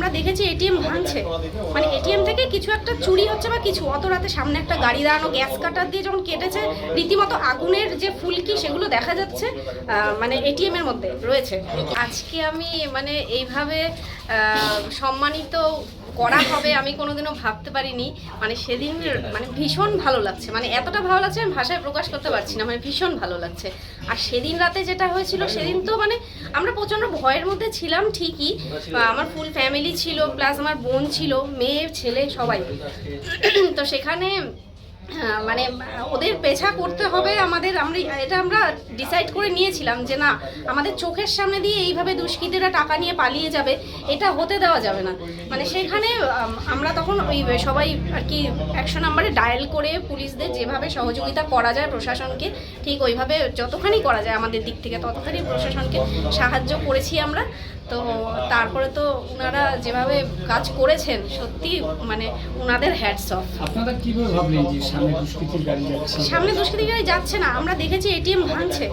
আমরা দেখেছি এটিএম ভাঙছে। মানে এটিএম থেকে কিছু একটা চুরি হচ্ছে বা কিছু। অত রাতে সামনে একটা গাড়ি দাঁড়ানো, গ্যাস কাটার দিয়ে যখন কেটেছে, রীতিমতো আগুনের যে ফুলকি সেগুলো দেখা যাচ্ছে মানে এটিএম এর মধ্যে রয়েছে। আজকে আমি মানে এইভাবে সম্মানিত করা হবে আমি কোনোদিনও ভাবতে পারিনি। মানে সেদিন মানে ভীষণ ভালো লাগছে। মানে এতটা ভালো লাগছে আমি ভাষায় প্রকাশ করতে পারছি না মানে ভীষণ ভালো লাগছে। আর সেদিন রাতে যেটা হয়েছিল, সেদিন তো মানে আমরা প্রচণ্ড ভয়ের মধ্যে ছিলাম ঠিকই। আমার ফুল ফ্যামিলি ছিল প্লাস আমার বোন ছিল, মেয়ে, ছেলে, সবাই। তো সেখানে মানে ওদের পেছা করতে হবে আমাদের, আমরা এটা আমরা ডিসাইড করে নিয়েছিলাম যে না, আমাদের চোখের সামনে দিয়ে এইভাবে দুষ্কৃতীরা টাকা নিয়ে পালিয়ে যাবে, এটা হতে দেওয়া যাবে না। মানে সেখানে আমরা তখন ওই সবাই আর কি একশো নাম্বারে ডায়াল করে পুলিশদের যেভাবে সহযোগিতা করা যায় প্রশাসনকে, ঠিক ওইভাবে যতখানি করা যায় আমাদের দিক থেকে ততখানি প্রশাসনকে সাহায্য করেছি আমরা। তো তারপরে তো ওনারা যেভাবে কাজ করেছেন সত্যি মানে ওনাদের হ্যাটস অফ আপনারা কীভাবে ভাবলেন যে সামনে দুষ্কৃতির গাড়ি যাচ্ছে? সামনে দুষ্কৃতী গাড়ি যাচ্ছে না আমরা দেখেছি এটিএম ভাঙছে।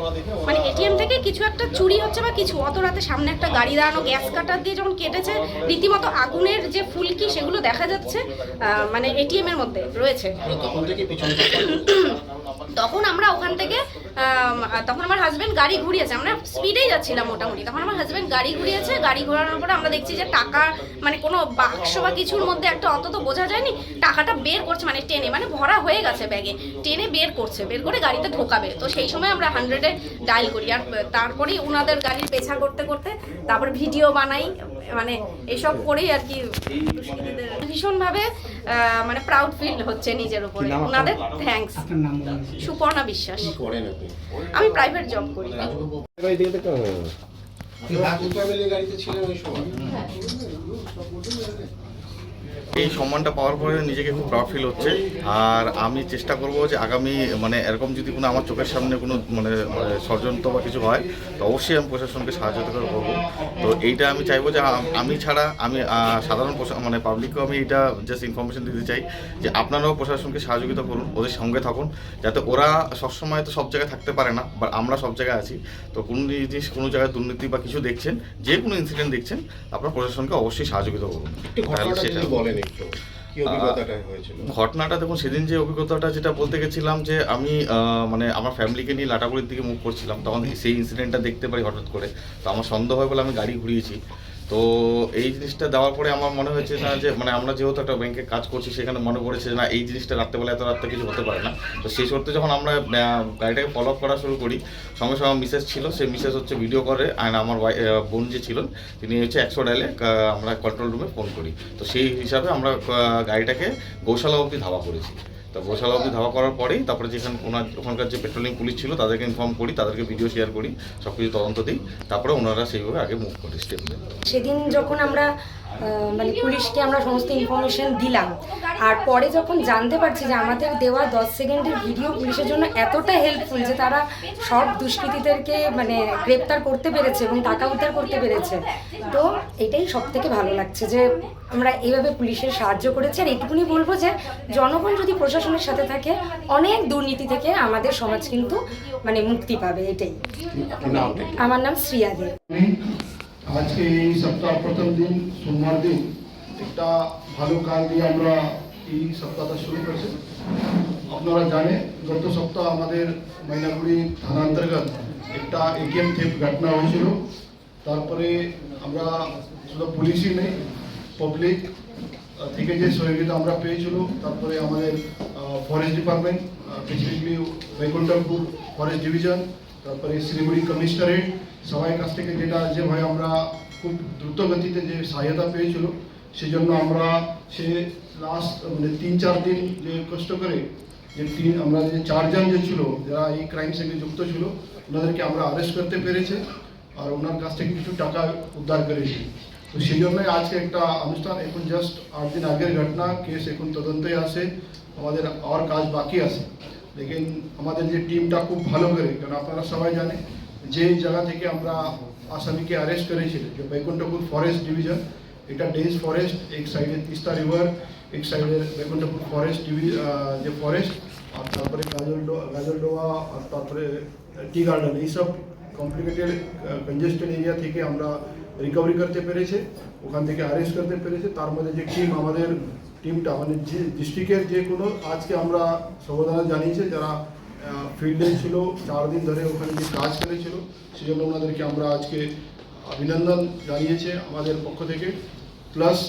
মানে এটিএম থেকে কিছু একটা চুরি হচ্ছে বা কিছু অত রাতে সামনে একটা গাড়ি দাঁড়ানো গ্যাস কাটার দিয়ে যখন কেটেছে রীতিমতো আগুনের যে ফুলকি সেগুলো দেখা যাচ্ছে মানে এটিএম এর মধ্যে রয়েছে। তখন আমরা ওখান থেকে তখন আমার হাজব্যান্ড গাড়ি ঘুরিয়েছে। আমরা স্পিডেই যাচ্ছিলাম মোটামুটি। তখন আমার হাজব্যান্ড গাড়ি ঘুরিয়েছে, গাড়ি ঘোরানোর পরে আমরা দেখছি যে টাকা মানে কোনো বাক্স বা কিছুর মধ্যে একটা অন্তত বোঝা যায়নি, টাকাটা বের করছে মানে টেনে মানে ভরা হয়ে গেছে ব্যাগে। টেনে বের করছে, বের করে গাড়িতে ঢোকাবে। তো সেই সময় আমরা হান্ড্রেডে ডায়াল করি। আর তারপরেই ওনাদের গাড়ির পেছা করতে করতে তারপর ভিডিও বানাই মানে এসব করেই আর কি দুষ্কৃতীদের ভীষণভাবে মানে প্রাউড ফিল হচ্ছে নিজের উপরে। ওনাদের বলুন। সুপর্ণা বিশ্বাস। আমি প্রাইভেট জব করি। গাড়িতে ছিলেন ওই সময়। এই সম্মানটা পাওয়ার পরে নিজেকে খুব প্রাউড ফিল হচ্ছে। আর আমি চেষ্টা করব যে আগামী মানে এরকম যদি কোনো আমার চোখের সামনে কোনো মানে মানে ষড়যন্ত্র বা কিছু হয় তো অবশ্যই আমি প্রশাসনকে সাহায্য করে করব। তো এইটা আমি চাইব যে আমি ছাড়া আমি সাধারণ মানে পাবলিককেও আমি এটা জাস্ট ইনফরমেশন দিতে চাই যে আপনারাও প্রশাসনকে সহযোগিতা করুন ওদের সঙ্গে থাকুন যাতে ওরা সবসময় তো সব জায়গায় থাকতে পারে না বা আমরা সব জায়গায় আছি। তো কোনো জিনিস কোনো জায়গায় দুর্নীতি বা কিছু দেখছেন যে কোনো ইনসিডেন্ট দেখছেন আপনার প্রশাসনকে অবশ্যই সহযোগিতা করুন। তাহলে সেটা বলেন একটু ঘটনাটা দেখুন সেদিন যে অভিজ্ঞতাটা যেটা বলতে গেছিলাম যে আমি আহ, মানে আমার ফ্যামিলিকে নিয়ে লাটাগুড়ির দিকে মুভ করছিলাম তখন সেই ইনসিডেন্টটা দেখতে পারি হঠাৎ করে। তো আমার সন্দেহ হয় বলে আমি গাড়ি ঘুরিয়েছি। তো এই জিনিসটা দেওয়ার পরে আমার মনে হয়েছে না যে মানে আমরা যেহেতু একটা ব্যাংকে কাজ করছি, সেখানে মনে পড়েছে না, এই জিনিসটা রাত্রেবেলা এত রাত্রে কিছু হতে পারে না। তো সেই সত্ত্বে যখন আমরা গাড়িটাকে ফলো আপ করা শুরু করি, সঙ্গে সঙ্গে মিসেস ছিল, সেই মিসেস হচ্ছে ভিডিও করে আর আমার বোন যে ছিলেন, তিনি হচ্ছে একশো ডাইলে আমরা কন্ট্রোল রুমে ফোন করি। তো সেই হিসাবে আমরা গাড়িটাকে গৌশালা অবধি ধাওয়া করেছি। তো গৌশালা অবধি ধাওয়া করার পরেই তারপরে যেখানে ওনার ওখানকার যে পেট্রোলিং পুলিশ ছিল, তাদেরকে ইনফর্ম করি, তাদেরকে ভিডিও শেয়ার করি সব কিছু তদন্ত দিই, তারপরে ওনারা সেইভাবে আগে মুভ করে স্টেপ নেন সেদিন যখন আমরা মানে পুলিশকে আমরা সমস্ত ইনফরমেশন দিলাম, আর পরে যখন জানতে পারছি যে আমাদের দেওয়া দশ সেকেন্ডের ভিডিও পুলিশের জন্য এতটা হেল্পফুল যে তারা সব দুষ্কৃতীদেরকে মানে গ্রেপ্তার করতে পেরেছে এবং টাকা উদ্ধার করতে পেরেছে, তো এটাই সব থেকে ভালো লাগছে যে আমরা এইভাবে পুলিশের সাহায্য করেছি। আর এইটুকুনি বলব যে, জনগণ যদি প্রশাসনের সাথে থাকে অনেক দুর্নীতি থেকে আমাদের সমাজ কিন্তু মানে মুক্তি পাবে এটাই। আমার নাম শ্রিয়া দে। আজকে এই সপ্তাহ প্রথম দিন সোমবার দিন একটা ভালো কাজ দিয়ে আমরা এই সপ্তাহটা শুরু করেছি। আপনারা জানে গত সপ্তাহ আমাদের ময়নাগুড়ি থানা অন্তর্গত একটা এটিএম থেপ ঘটনা হয়েছিল। তারপরে আমরা শুধু পুলিশই নেই পাবলিক থেকে যে সহযোগিতা আমরা পেয়েছিল তারপরে আমাদের forest department specifically Baikunthapur forest division তারপরে শিলিগুড়ি কমিশনারেট সবাই কাছ থেকে যেটা যেভাবে আমরা খুব দ্রুত গতিতে যে সহায়তা পেয়েছিল, সেজন্য আমরা সে লাস্ট মানে তিন চার দিন যে কষ্ট করে যে তিন, আমরা যে চারজন যে ছিল, যারা এই ক্রাইম সঙ্গে যুক্ত ছিল, ওনাদেরকে আমরা অ্যারেস্ট করতে পেরেছে আর ওনার কাছ থেকে কিছু টাকা উদ্ধার করেছি। তো সেই জন্যই আজকে একটা অনুষ্ঠান, এখন জাস্ট আট দিন আগের ঘটনা কেস এখন তদন্তে আছে আমাদের আর কাজ বাকি আছে। লেকিন আমাদের যে টিমটা খুব ভালো করে, কারণ আপনারা সবাই জানে যে জায়গা থেকে আমরা আসামিকে অ্যারেস্ট করেছিল যে বৈকুণ্ঠপুর ফরেস্ট ডিভিশন এটা ডেন্স ফরেস্ট এক সাইডে তিস্তা রিভার এক সাইডে বৈকুণ্ঠপুর ফরেস্ট যে ফরেস্ট আর তারপরে গাজলডো গাজলডোয়া, আর তারপরে টি গার্ডেন এইসব কমপ্লিকেটেড কনজেস্টেড এরিয়া থেকে আমরা রিকভারি করতে পেরেছে, ওখান থেকে অ্যারেস্ট করতে পেরেছে। তার মধ্যে যে টিম আমাদের টিমটা মানে যে ডিস্ট্রিক্টের যে কোনো, আজকে আমরা সমাধান জানিয়েছে যারা ফিল্ডে ছিল, চার দিন ধরে ওখানে যে কাজ করেছিল সেই জন্য ওনাদেরকে আমরা আজকে অভিনন্দন জানিয়েছে আমাদের পক্ষ থেকে। প্লাস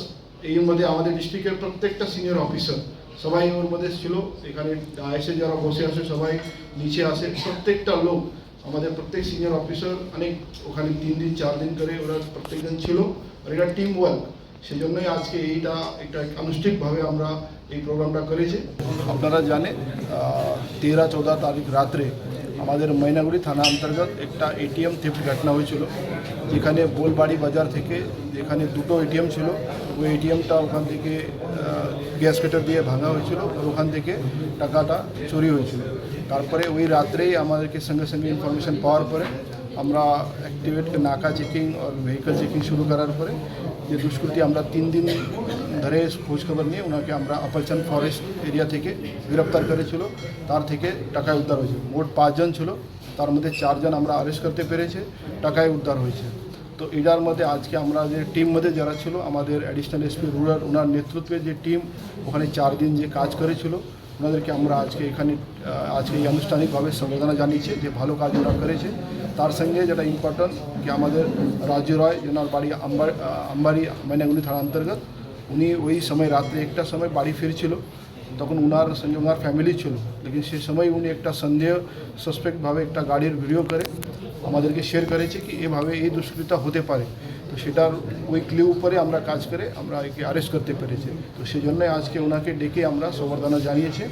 এর মধ্যে আমাদের ডিস্ট্রিক্টের প্রত্যেকটা সিনিয়র অফিসার সবাই ওর মধ্যে ছিল। এখানে এসে যারা বসে আছে, সবাই নিচে আসে প্রত্যেকটা লোক, আমাদের প্রত্যেক সিনিয়র অফিসার অনেক ওখানে তিন দিন, চার দিন করে ওরা প্রত্যেকজন ছিল। আর এটা টিম ওয়ার্ক সেই জন্যই আজকে এইটা একটা আনুষ্ঠানিকভাবে আমরা এই প্রোগ্রামটা করেছি। আপনারা জানেন তেরো চৌদা তারিখ রাত্রে আমাদের ময়নাগুড়ি থানা অন্তর্গত একটা এটিএম থেফট ঘটনা হয়েছিল, যেখানে বোলবাড়ি বাজার থেকে যেখানে দুটো এটিএম ছিল, ওই এটিএমটা ওখান থেকে গ্যাস কাটার দিয়ে ভাঙা হয়েছিল আর ওখান থেকে টাকাটা চুরি হয়েছিল। তারপরে ওই রাত্রেই আমাদেরকে সঙ্গে সঙ্গে ইনফরমেশন পাওয়ার পরে আমরা অ্যাক্টিভেট নাকা চেকিং আর ভেহিকল চেকিং শুরু করার পরে যে দুষ্কৃতী আমরা তিন দিন ধরে খোঁজখবর নিয়ে ওনাকে আমরা আপারচান ফরেস্ট এরিয়া থেকে গ্রেপ্তার করেছিল। তার থেকে টাকায় উদ্ধার হয়েছে। মোট পাঁচজন ছিল। তার মধ্যে চারজন আমরা অ্যারেস্ট করতে পেরেছে। টাকায় উদ্ধার হয়েছে। তো এটার মধ্যে আজকে আমরা যে টিম মধ্যে যারা ছিল, আমাদের অ্যাডিশনাল এসপি রুরাল ওনার নেতৃত্বে যে টিম ওখানে চার দিন যে কাজ করেছিল ওনাদেরকে আমরা আজকে এখানে আজকে আনুষ্ঠানিকভাবে সম্বোধনা জানিয়েছি যে ভালো কাজ ওরা করেছে। তার সঙ্গে যেটা ইম্পর্ট্যান্ট যে আমাদের রাজ্য রয় যেনার বাড়ি আম্বার আম্বারি মাইনাগুলি থানা অন্তর্গত, উনি ওই সময় রাত্রে একটা সময় বাড়ি ফিরছিল। তখন ওনার সঙ্গে ওনার ফ্যামিলি ছিল। লেকিন সে সময় উনি একটা সন্দেহ সাসপেক্টভাবে একটা গাড়ির ভিডিও করে আমাদেরকে শেয়ার করেছে কি এভাবে এই দুষ্কৃতা হতে পারে। তো সেটার ওই ক্লিউ উপরে আমরা কাজ করে আমরা একে অ্যারেস্ট করতে পেরেছি তো সেই জন্য আজকে ওনাকে ডেকে আমরা সম্বর্ধনা জানিয়েছি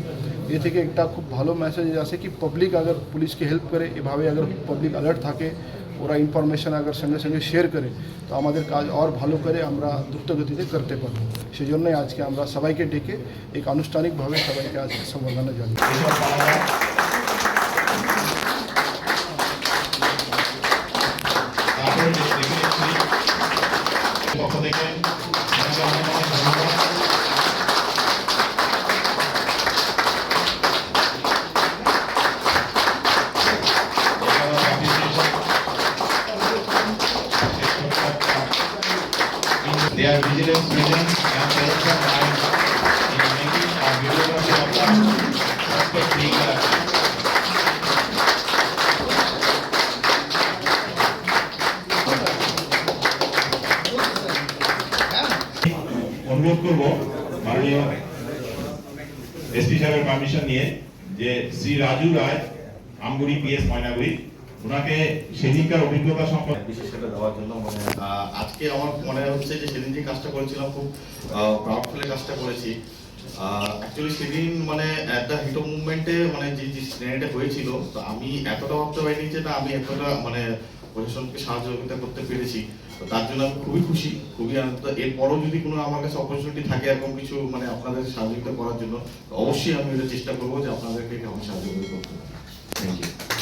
এ থেকে একটা খুব ভালো মেসেজ আসে কি পাবলিক আগর পুলিশকে হেল্প করে এভাবে আগর পাবলিক অ্যালার্ট থাকে ওরা ইনফরমেশন আগর সঙ্গে সঙ্গে শেয়ার করে তো আমাদের কাজ আর ভালো করে আমরা দ্রুতগতিতে করতে পারবো সেই জন্যই আজকে আমরা সবাইকে ডেকে এক আনুষ্ঠানিকভাবে সবাইকে আজকে সম্বর্ধনা জানিয়েছি appreciation Their vigilance, presence and selection and in making a videography of the suspect being arrested. অনুরোধ করব মাননীয় এসপি সাহেবের পারমিশন নিয়ে যে শ্রী রাজু রায় আমগুড়ি পিএস ময়নাগুড়ি ওনাকে সেদিনকার অভিজ্ঞতা সম্পর্কে বিশেষ করে দেওয়ার জন্য মানে আজকে আমার মনে হচ্ছে যে সেদিন যে কাজটা করেছিলাম, খুব প্রাউডফুলি কাজটা করেছি। অ্যাকচুয়ালি সেদিন মানে অ্যাট দ্য হিট মুভমেন্টে মানে যে যে সিনারিটা হয়েছিল, তো আমি এতটা ভাবতে পারিনি যে না, আমি এতটা মানে প্রশাসনকে সহযোগিতা করতে পেরেছি। তার জন্য আমি খুবই খুশি, খুবই আনন্দ এরপরও যদি কোনো আমার কাছে অপরচুনিটি থাকে এরকম কিছু মানে আপনাদের সহযোগিতা করার জন্য অবশ্যই আমি এটা চেষ্টা করব যে আপনাদেরকে কেমন সাহায্য করতে। Thank you